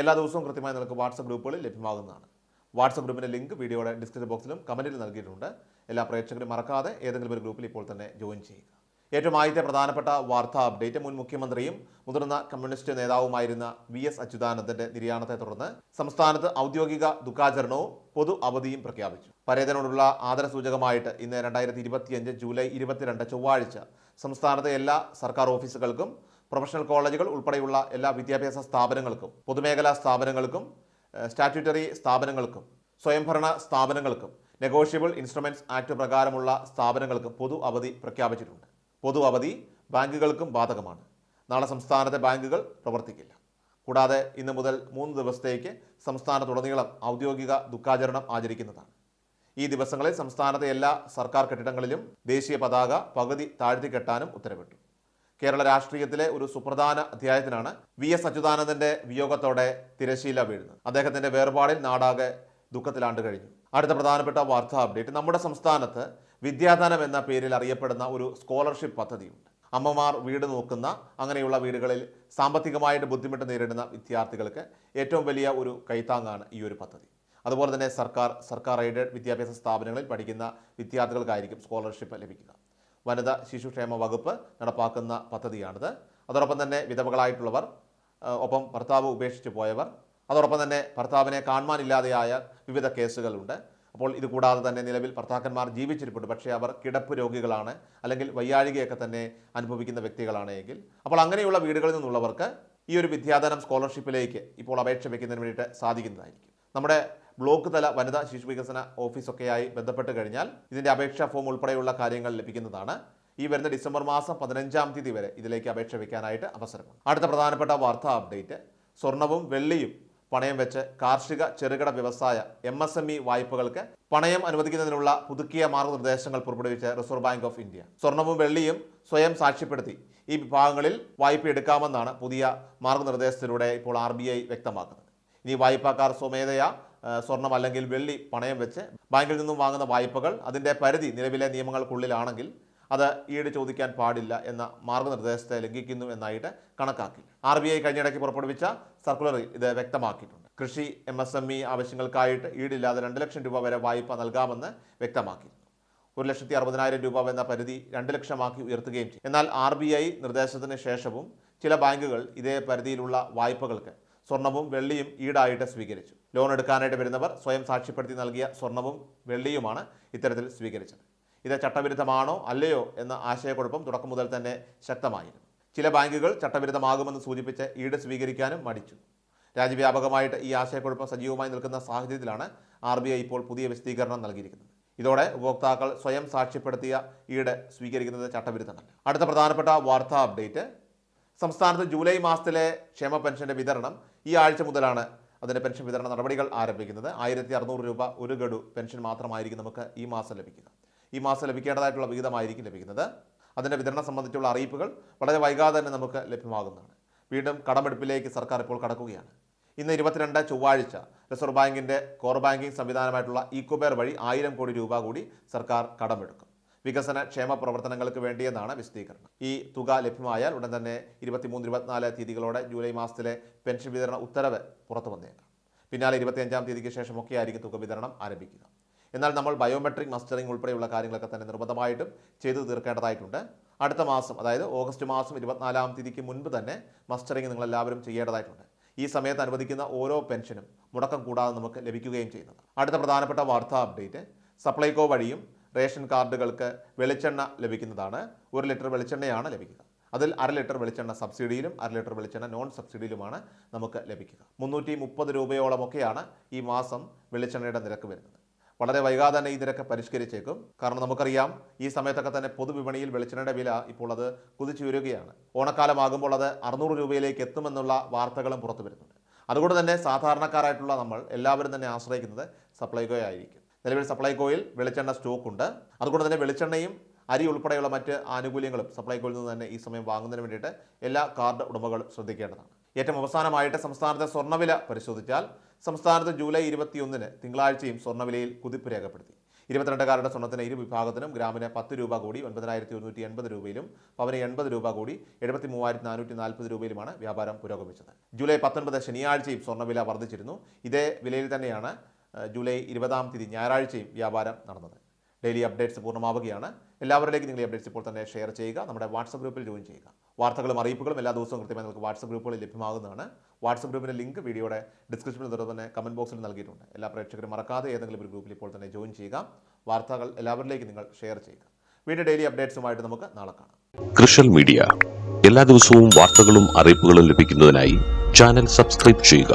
എല്ലാ ദിവസവും കൃത്യമായി നിങ്ങൾക്ക് വാട്സപ്പ് ഗ്രൂപ്പുകളിൽ ലഭ്യമാകുന്നതാണ്. വാട്സപ്പ് ഗ്രൂപ്പിന്റെ ലിങ്ക് വീഡിയോയുടെ ഡിസ്ക്രിപ്ഷൻ ബോക്സിലും കമന്റിൽ നൽകിയിട്ടുണ്ട്. എല്ലാ പ്രേക്ഷകരും മറക്കാതെ ഏതെങ്കിലും ഒരു ഗ്രൂപ്പിൽ ഇപ്പോൾ തന്നെ ജോയിൻ ചെയ്യുക. ഏറ്റവും ആദ്യത്തെ പ്രധാനപ്പെട്ട വാർത്താ അപ്ഡേറ്റ് മുൻ മുഖ്യമന്ത്രിയും മുതിർന്ന കമ്മ്യൂണിസ്റ്റ് നേതാവുമായിരുന്ന വി എസ് അച്യുതാനന്ദന്റെ നിര്യാണത്തെ തുടർന്ന് സംസ്ഥാനത്ത് ഔദ്യോഗിക ദുഃഖാചരണവും പൊതു അവധിയും പ്രഖ്യാപിച്ചു. പരേതനോടുള്ള ആദരസൂചകമായിട്ട് ഇന്ന് രണ്ടായിരത്തി ഇരുപത്തിയഞ്ച് ജൂലൈ ഇരുപത്തിരണ്ട് ചൊവ്വാഴ്ച സംസ്ഥാനത്തെ എല്ലാ സർക്കാർ ഓഫീസുകൾക്കും പ്രൊഫഷണൽ കോളേജുകൾ ഉൾപ്പെടെയുള്ള എല്ലാ വിദ്യാഭ്യാസ സ്ഥാപനങ്ങൾക്കും പൊതുമേഖലാ സ്ഥാപനങ്ങൾക്കും സ്റ്റാറ്റ്യൂട്ടറി സ്ഥാപനങ്ങൾക്കും സ്വയംഭരണ സ്ഥാപനങ്ങൾക്കും നെഗോഷ്യബിൾ ഇൻസ്ട്രുമെന്റ്സ് ആക്ട് പ്രകാരമുള്ള സ്ഥാപനങ്ങൾക്കും പൊതു അവധി പ്രഖ്യാപിച്ചിട്ടുണ്ട്. പൊതു അവധി ബാങ്കുകൾക്കും ബാധകമാണ്. നാളെ സംസ്ഥാനത്തെ ബാങ്കുകൾ പ്രവർത്തിക്കില്ല. കൂടാതെ ഇന്ന് മുതൽ മൂന്ന് ദിവസത്തേക്ക് സംസ്ഥാനത്തുടനീളം ഔദ്യോഗിക ദുഃഖാചരണം ആചരിക്കുന്നതാണ്. ഈ ദിവസങ്ങളിൽ സംസ്ഥാനത്തെ എല്ലാ സർക്കാർ കെട്ടിടങ്ങളിലും ദേശീയ പതാക പകുതി താഴ്ത്തിക്കെട്ടാനും ഉത്തരവിട്ടു. കേരള രാഷ്ട്രീയത്തിലെ ഒരു സുപ്രധാന അധ്യായത്തിനാണ് വി എസ് അച്യുതാനന്ദന്റെ വിയോഗത്തോടെ തിരശീല വീഴുന്നത്. അദ്ദേഹത്തിന്റെ വേർപാടിൽ നാടാകെ ദുഃഖത്തിലാണ്ട് കഴിഞ്ഞു. അടുത്ത പ്രധാനപ്പെട്ട വാർത്താ അപ്ഡേറ്റ്. നമ്മുടെ സംസ്ഥാനത്ത് വിദ്യാദാനം എന്ന പേരിൽ അറിയപ്പെടുന്ന ഒരു സ്കോളർഷിപ്പ് പദ്ധതിയുണ്ട്. അമ്മമാർ വീട് നോക്കുന്ന അങ്ങനെയുള്ള വീടുകളിൽ സാമ്പത്തികമായിട്ട് ബുദ്ധിമുട്ട് നേരിടുന്ന വിദ്യാർത്ഥികൾക്ക് ഏറ്റവും വലിയ ഒരു കൈത്താങ്ങാണ് ഈ ഒരു പദ്ധതി. അതുപോലെ തന്നെ സർക്കാർ സർക്കാർ എയ്ഡഡ് വിദ്യാഭ്യാസ സ്ഥാപനങ്ങളിൽ പഠിക്കുന്ന വിദ്യാർത്ഥികൾക്കായിരിക്കും സ്കോളർഷിപ്പ് ലഭിക്കുക. വനിതാ ശിശുക്ഷേമ വകുപ്പ് നടപ്പാക്കുന്ന പദ്ധതിയാണിത്. അതോടൊപ്പം തന്നെ വിധവകളായിട്ടുള്ളവർ ഒപ്പം ഭർത്താവ് ഉപേക്ഷിച്ച് പോയവർ അതോടൊപ്പം തന്നെ ഭർത്താവിനെ കാണുവാനില്ലാതെയായ വിവിധ കേസുകളുണ്ട്. അപ്പോൾ ഇത് കൂടാതെ തന്നെ നിലവിൽ ഭർത്താക്കന്മാർ ജീവിച്ചിരിപ്പുണ്ട്. പക്ഷേ അവർ കിടപ്പ് രോഗികളാണ് അല്ലെങ്കിൽ വയ്യാഴികയൊക്കെ തന്നെ അനുഭവിക്കുന്ന വ്യക്തികളാണ് എങ്കിൽ. അപ്പോൾ അങ്ങനെയുള്ള വീടുകളിൽ നിന്നുള്ളവർക്ക് ഈ ഒരു വിദ്യാധനം സ്കോളർഷിപ്പിലേക്ക് ഇപ്പോൾ അപേക്ഷ വയ്ക്കുന്നതിന് വേണ്ടിയിട്ട് സാധിക്കുന്നതായിരിക്കും. നമ്മുടെ ബ്ലോക്ക് തല വനിതാ ശിശു വികസന ഓഫീസൊക്കെയായി ബന്ധപ്പെട്ട് കഴിഞ്ഞാൽ ഇതിന്റെ അപേക്ഷാ ഫോം ഉൾപ്പെടെയുള്ള കാര്യങ്ങൾ ലഭിക്കുന്നതാണ്. ഈ വരുന്ന ഡിസംബർ മാസം പതിനഞ്ചാം തീയതി വരെ ഇതിലേക്ക് അപേക്ഷ വയ്ക്കാനായിട്ട് അവസരമുണ്ട്. അടുത്ത പ്രധാനപ്പെട്ട വാർത്താ അപ്ഡേറ്റ് സ്വർണവും വെള്ളിയും പണയം വെച്ച് കാർഷിക ചെറുകിട വ്യവസായ എം എസ് എം ഇ വായ്പകൾക്ക് പണയം അനുവദിക്കുന്നതിനുള്ള പുതുക്കിയ മാർഗനിർദ്ദേശങ്ങൾ പുറപ്പെടുവിച്ച റിസർവ് ബാങ്ക് ഓഫ് ഇന്ത്യ. സ്വർണവും വെള്ളിയും സ്വയം സാക്ഷ്യപ്പെടുത്തി ഈ വിഭാഗങ്ങളിൽ വായ്പ എടുക്കാമെന്നാണ് പുതിയ മാർഗനിർദ്ദേശത്തിലൂടെ ഇപ്പോൾ ആർ വ്യക്തമാക്കുന്നത്. ഇനി വായ്പക്കാർ സ്വമേധയാ സ്വർണം അല്ലെങ്കിൽ വെള്ളി പണയം വെച്ച് ബാങ്കിൽ നിന്നും വാങ്ങുന്ന വായ്പകൾ അതിന്റെ പരിധി നിലവിലെ നിയമങ്ങൾക്കുള്ളിലാണെങ്കിൽ അത് ഈട് ചോദിക്കാൻ പാടില്ല എന്ന മാർഗനിർദ്ദേശത്തെ ലംഘിക്കുന്നു എന്നായിട്ട് കണക്കാക്കി. ആർ ബി ഐ കഴിഞ്ഞിടയ്ക്ക് പുറപ്പെടുവിച്ച സർക്കുലറിൽ ഇത് വ്യക്തമാക്കിയിട്ടുണ്ട്. കൃഷി എം എസ് എം ഇ ആവശ്യങ്ങൾക്കായിട്ട് ഈടില്ലാതെ രണ്ട് ലക്ഷം രൂപ വരെ വായ്പ നൽകാമെന്ന് വ്യക്തമാക്കി ഒരു ലക്ഷത്തി അറുപതിനായിരം രൂപ എന്ന പരിധി രണ്ട് ലക്ഷമാക്കി ഉയർത്തുകയും ചെയ്തു. എന്നാൽ ആർ ബി ഐ നിർദ്ദേശത്തിന് ശേഷവും ചില ബാങ്കുകൾ ഇതേ പരിധിയിലുള്ള വായ്പകൾക്ക് സ്വർണവും വെള്ളിയും ഈടായിട്ട് സ്വീകരിച്ചു. ലോൺ എടുക്കാനായിട്ട് വരുന്നവർ സ്വയം സാക്ഷ്യപ്പെടുത്തി നൽകിയ സ്വർണവും വെള്ളിയുമാണ് ഇത്തരത്തിൽ സ്വീകരിച്ചത്. ഇത് ചട്ടവിരുദ്ധമാണോ അല്ലയോ എന്ന ആശയക്കുഴപ്പം തുടക്കം മുതൽ തന്നെ ശക്തമായിരുന്നു. ചില ബാങ്കുകൾ ചട്ടവിരുദ്ധമാകുമെന്ന് സൂചിപ്പിച്ച് ഈട് സ്വീകരിക്കാനും മടിച്ചു. രാജ്യവ്യാപകമായിട്ട് ഈ ആശയക്കുഴപ്പം സജീവമായി നിൽക്കുന്ന സാഹചര്യത്തിലാണ് ആർ ഇപ്പോൾ പുതിയ വിശദീകരണം നൽകിയിരിക്കുന്നത്. ഇതോടെ ഉപഭോക്താക്കൾ സ്വയം സാക്ഷ്യപ്പെടുത്തിയ ഈട് സ്വീകരിക്കുന്നത് ചട്ടവിരുദ്ധമല്ല. അടുത്ത പ്രധാനപ്പെട്ട വാർത്താ അപ്ഡേറ്റ്. സംസ്ഥാനത്ത് ജൂലൈ മാസത്തിലെ ക്ഷേമ പെൻഷന്റെ വിതരണം ഈ ആഴ്ച മുതലാണ് അതിന്റെ പെൻഷൻ വിതരണ നടപടികൾ ആരംഭിക്കുന്നത്. ആയിരത്തി അറുന്നൂറ് രൂപ ഒരു ഗഡു പെൻഷൻ മാത്രമായിരിക്കും നമുക്ക് ഈ മാസം ലഭിക്കുക. ഈ മാസം ലഭിക്കേണ്ടതായിട്ടുള്ള വിഹിതമായിരിക്കും ലഭിക്കുന്നത്. അതിന്റെ വിതരണം സംബന്ധിച്ചുള്ള അറിയിപ്പുകൾ വളരെ വൈകാതെ തന്നെ നമുക്ക് ലഭ്യമാകുന്നതാണ്. വീണ്ടും കടമെടുപ്പിലേക്ക് സർക്കാർ ഇപ്പോൾ കടക്കുകയാണ്. ഇന്ന് ഇരുപത്തിരണ്ട് ചൊവ്വാഴ്ച റിസർവ് ബാങ്കിന്റെ കോർ ബാങ്കിംഗ് സംവിധാനമായിട്ടുള്ള ഈക്കോബേർ വഴി ആയിരം കോടി രൂപ കൂടി സർക്കാർ കടമെടുക്കും. വികസന ക്ഷേമ പ്രവർത്തനങ്ങൾക്ക് വേണ്ടിയെന്നാണ് വിശദീകരണം. ഈ തുക ലഭ്യമായാൽ ഉടൻ തന്നെ ഇരുപത്തിമൂന്ന് ഇരുപത്തിനാല് തീയതികളോടെ ജൂലൈ മാസത്തിലെ പെൻഷൻ വിതരണ ഉത്തരവ് പുറത്തു വന്നേക്കാം പിന്നാലെ ഇരുപത്തിയഞ്ചാം തീയതിക്ക് ശേഷമൊക്കെ ആയിരിക്കും തുക വിതരണം ആരംഭിക്കുക. എന്നാൽ നമ്മൾ ബയോമെട്രിക് മസ്റ്ററിംഗ് ഉൾപ്പെടെയുള്ള കാര്യങ്ങളൊക്കെ തന്നെ നിർബന്ധമായിട്ടും ചെയ്തു തീർക്കേണ്ടതായിട്ടുണ്ട്. അടുത്ത മാസം അതായത് ഓഗസ്റ്റ് മാസം ഇരുപത്തിനാലാം തീയതിക്ക് മുൻപ് തന്നെ മസ്റ്ററിംഗ് നിങ്ങൾ എല്ലാവരും ചെയ്യേണ്ടതായിട്ടുണ്ട്. ഈ സമയത്ത് അനുവദിക്കുന്ന ഓരോ പെൻഷനും മുടക്കം കൂടാതെ നമുക്ക് ലഭിക്കുകയും ചെയ്യുന്നത് അടുത്ത പ്രധാനപ്പെട്ട വാർത്താ അപ്ഡേറ്റ് സപ്ലൈകോ വഴിയും റേഷൻ കാർഡുകൾക്ക് വെളിച്ചെണ്ണ ലഭിക്കുന്നതാണ്. ഒരു ലിറ്റർ വെളിച്ചെണ്ണയാണ് ലഭിക്കുക. അതിൽ അര ലിറ്റർ വെളിച്ചെണ്ണ സബ്സിഡിയിലും അര ലിറ്റർ വെളിച്ചെണ്ണ നോൺ സബ്സിഡിയിലുമാണ് നമുക്ക് ലഭിക്കുക. മുന്നൂറ്റി മുപ്പത് രൂപയോളമൊക്കെയാണ് ഈ മാസം വെളിച്ചെണ്ണയുടെ നിരക്ക് വരുന്നത്. വളരെ വൈകാതെ തന്നെ ഈ നിരക്ക് പരിഷ്കരിച്ചേക്കും. കാരണം നമുക്കറിയാം ഈ സമയത്തൊക്കെ തന്നെ പൊതുവിപണിയിൽ വെളിച്ചെണ്ണയുടെ വില ഇപ്പോൾ അത് കുതിച്ചുയരുകയാണ് ഓണക്കാലമാകുമ്പോൾ അത് അറുന്നൂറ് രൂപയിലേക്ക് എത്തുമെന്നുള്ള വാർത്തകളും പുറത്തു വരുന്നുണ്ട്. അതുകൊണ്ട് തന്നെ സാധാരണക്കാരായിട്ടുള്ള നമ്മൾ എല്ലാവരും തന്നെ ആശ്രയിക്കുന്നത് സപ്ലൈകോ ആയിരിക്കും നിലവിൽ സപ്ലൈകോയിൽ വെളിച്ചെണ്ണ സ്റ്റോക്ക് ഉണ്ട് അതുകൊണ്ട് തന്നെ വെളിച്ചെണ്ണയും അരി ഉൾപ്പെടെയുള്ള മറ്റ് ആനുകൂല്യങ്ങളും സപ്ലൈകോയിൽ നിന്ന് തന്നെ ഈ സമയം വാങ്ങുന്നതിന് വേണ്ടിയിട്ട് എല്ലാ കാർഡ് ഉടമകളും ശ്രദ്ധിക്കേണ്ടതാണ്. ഏറ്റവും അവസാനമായിട്ട് സംസ്ഥാനത്തെ സ്വർണവില പരിശോധിച്ചാൽ സംസ്ഥാനത്ത് ജൂലൈ ഇരുപത്തിയൊന്നിന് തിങ്കളാഴ്ചയും സ്വർണവിലയിൽ കുതിപ്പ് രേഖപ്പെടുത്തി. ഇരുപത്തിരണ്ടുകാരുടെ സ്വർണത്തിന് ഇരു വിഭാഗത്തിനും ഗ്രാമിന് പത്ത് രൂപ കൂടി ഒൻപതിനായിരത്തി ഒരുന്നൂറ്റി എൺപത് രൂപയിലും പവന് എൺപത് രൂപ കൂടി എഴുപത്തി മൂവായിരത്തി നാനൂറ്റി നാൽപ്പത് രൂപയിലുമാണ് വ്യാപാരം പുരോഗമിച്ചത്. ജൂലൈ പത്തൊൻപത് ശനിയാഴ്ചയും സ്വർണവില വർദ്ധിച്ചിരുന്നു. ഇതേ വിലയിൽ തന്നെയാണ് ജൂലൈ ഇരുപതാം തീയതി ഞായറാഴ്ചയും വ്യാപാരം നടന്നത്. ഡെയിലി അപ്ഡേറ്റ്സ് പൂർണമാവുകയാണ്. എല്ലാവരിലേക്കും നിങ്ങൾ അപ്ഡേറ്റ്സ് ഇപ്പോൾ തന്നെ ഷെയർ ചെയ്യുക. നമ്മുടെ വാട്സപ്പ് ഗ്രൂപ്പിൽ ജോയിൻ ചെയ്യുക. വാർത്തകളും അറിയിപ്പുകളും എല്ലാ ദിവസവും കൃത്യമായി നിങ്ങൾക്ക് വാട്സപ്പ് ഗ്രൂപ്പുകളിൽ ലഭ്യമാകുന്നതാണ്. വാട്സപ്പ് ഗ്രൂപ്പിന്റെ ലിങ്ക് വീഡിയോയുടെ ഡിസ്ക്രിപ്ഷനിൽ തുടർന്ന് തന്നെ കമന്റ് ബോക്സിൽ നൽകിയിട്ടുണ്ട്. എല്ലാ പ്രേക്ഷകരും മറക്കാതെ ഏതെങ്കിലും ഒരു ഗ്രൂപ്പിൽ ഇപ്പോൾ തന്നെ ജോയിൻ ചെയ്യുക. വാർത്തകൾ എല്ലാവരിലേക്കും നിങ്ങൾ ഷെയർ ചെയ്യുക. വീണ്ടും ഡെയിലി അപ്ഡേറ്റ്സുമായിട്ട് നമുക്ക് നാളെ കാണാം. കൃഷൽ മീഡിയ എല്ലാ ദിവസവും വാർത്തകളും അറിയിപ്പുകളും ലഭിക്കുന്നതിനായി ചാനൽ സബ്സ്ക്രൈബ് ചെയ്യുക.